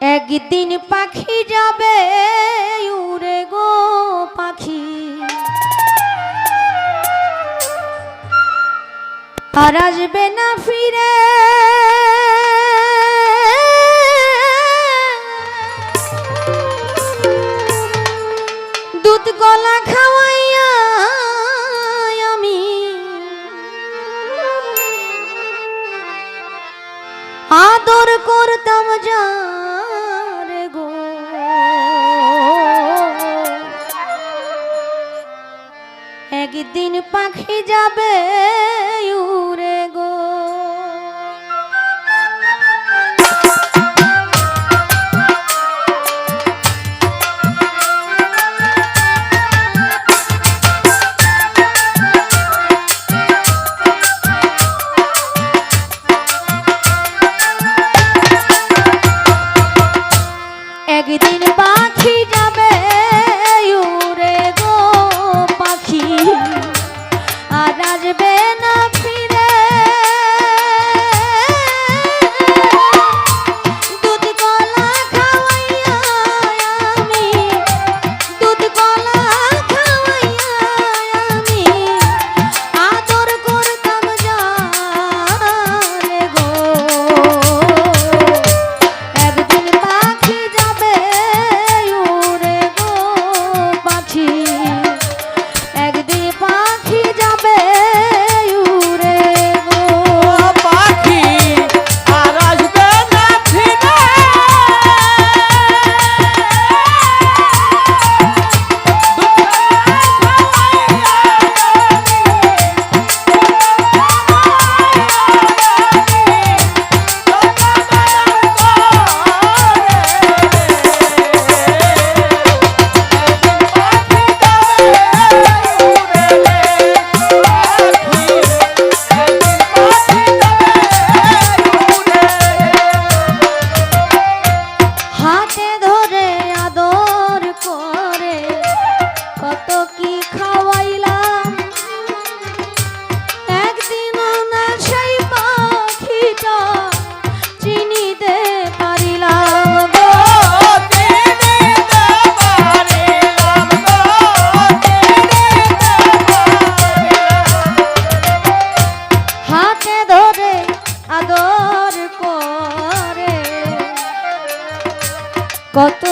একদিন পাখি যাবে, উড়ে গো পাখি। আর আসবে না ফিরে। দুধ গলা খাওয়াইয়া আমি। আদর করতাম যা একদিন পাখি যাবে। Coto.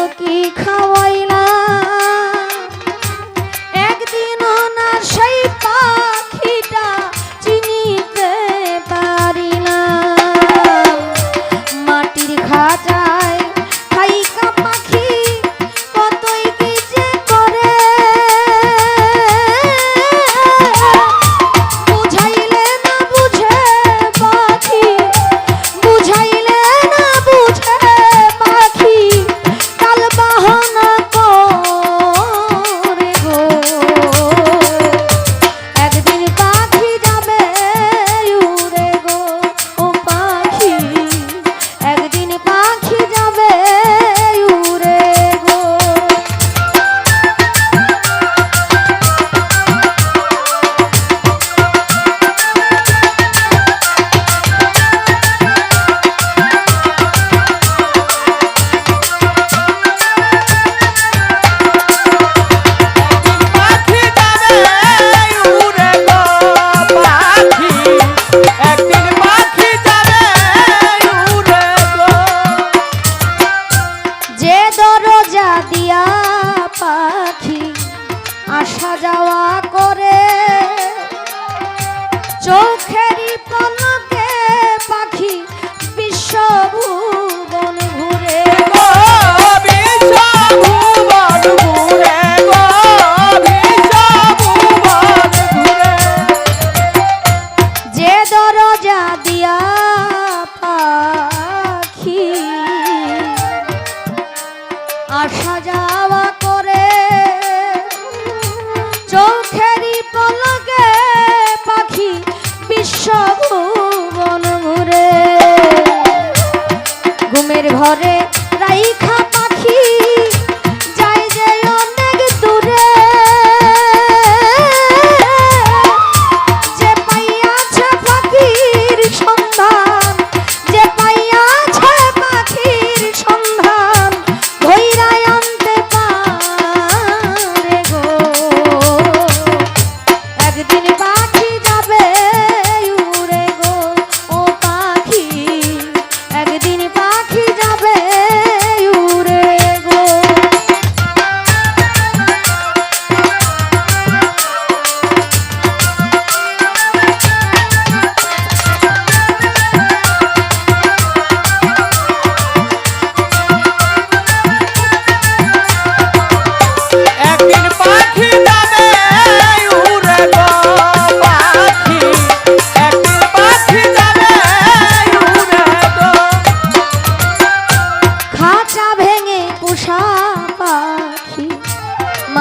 যাওয়া করে। চোখে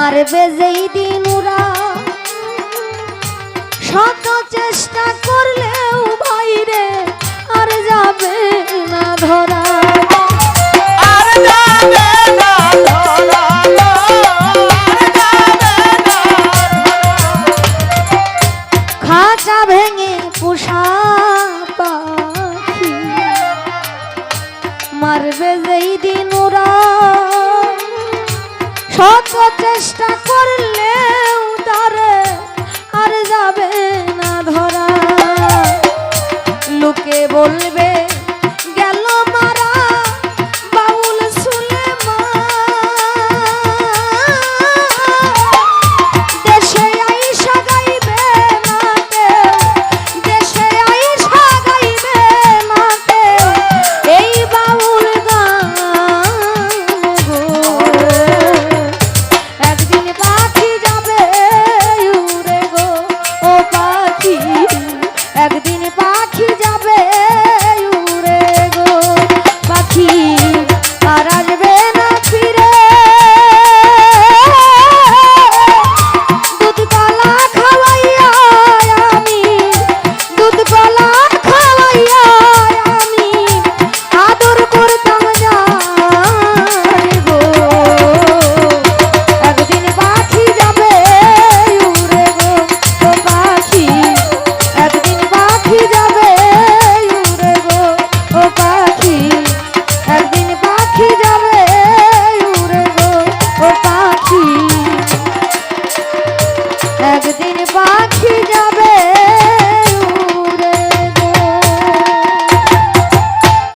মারবে বেজেই দিন শত চেষ্টা করলেও বাইরে আর যাবে না ধরা। চেষ্টা করলেও তারে আর যাবে না ধরা। লোকে বলবে